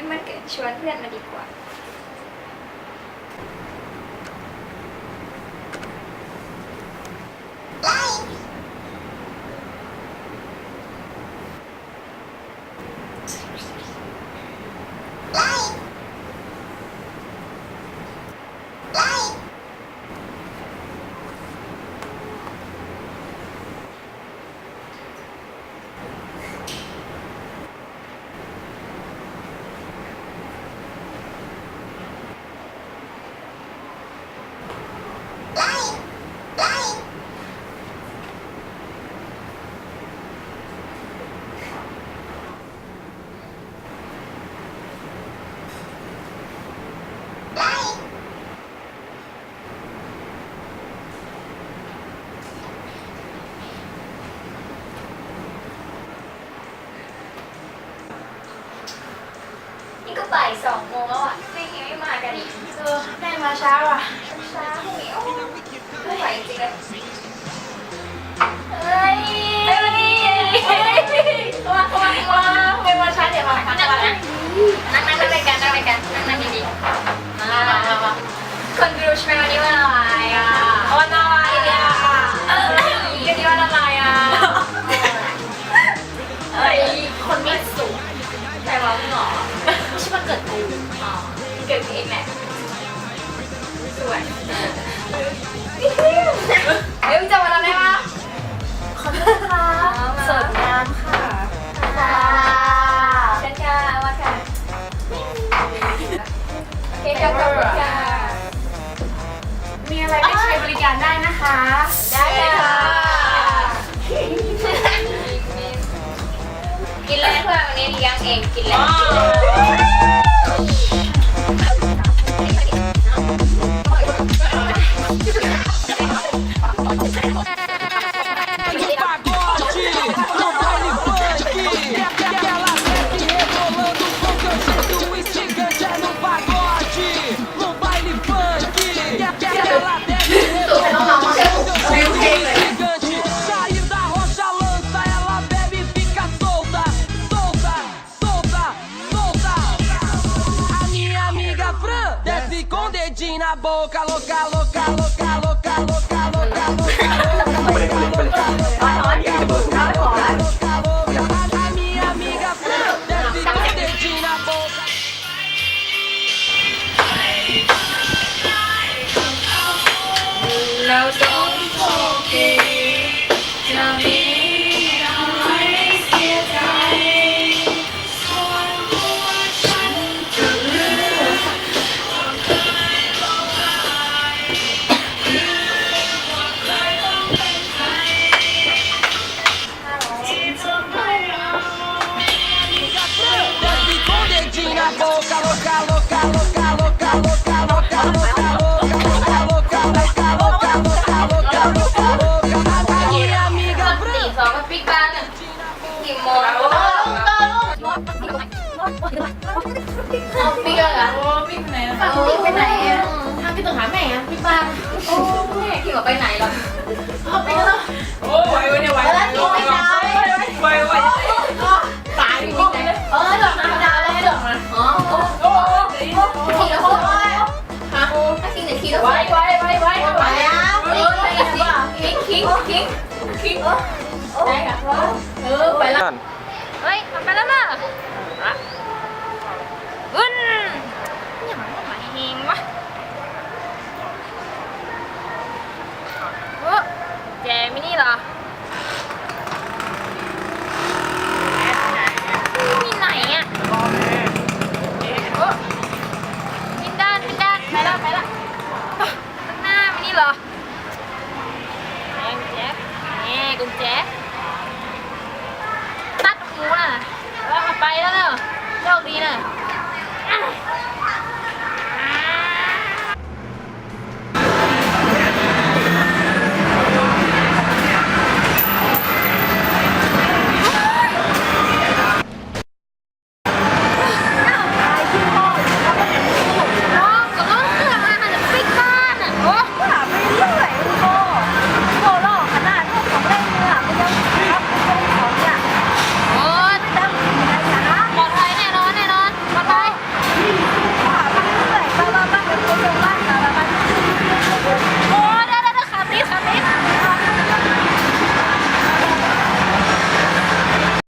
ให้มาเกิดชวนเพื่อนมาดีกว่า นี่ก็ บ่ายสองโมงแล้วอะไม่ยังไม่มากันอีกเออแม่มาช้าว่ะช้าพรุ่งนี้โอ้ไม่ไหวจริงเลยเฮ้ยเฮ้ยวันนี้ว่าว่าว่าทำไมมาช้าเดี๋ยวมาพักนั่งก่อนนั่นะงนั่งนั่งนั่งด้วยกันนั่งด้วยกันนั่งนั่งดีๆมามามามาคนดูใช่ไหมวันนี้วัน เลี้งเองกินแล้ว boca louca, louca. ตีสองกับปิ๊กบ้านหนึ่งกี่โมงเอาปิกเหรอโอ้ปิ๊กไปไหนอะปิ๊กไปไหนอะทางพี่ต้องหาแม่อะปิกบ้านโอ้แม่กี่ว่าไปไหนหรอเอาไปไหน คลิปได้ค่ะเออไปละวเฮ้ยมัไปแล้วน่ะอะอึ้นอย่ามาหมาเฮงวะเออแจไม่นี่เหรอ 对